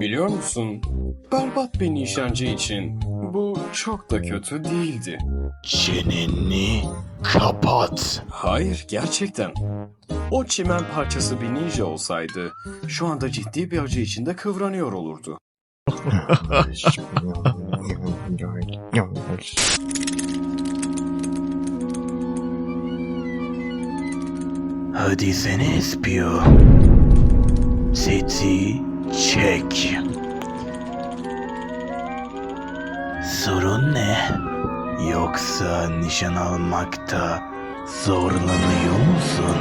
Biliyor musun? Berbat bir nişancı için bu çok da kötü değildi. Çeneni kapat. Hayır, gerçekten. O çimen parçası bir ninja olsaydı, şu anda ciddi bir acı içinde kıvranıyor olurdu. Hadi seni espiyo. Seti çek. Sorun ne? Yoksa nişan almakta zorlanıyor musun?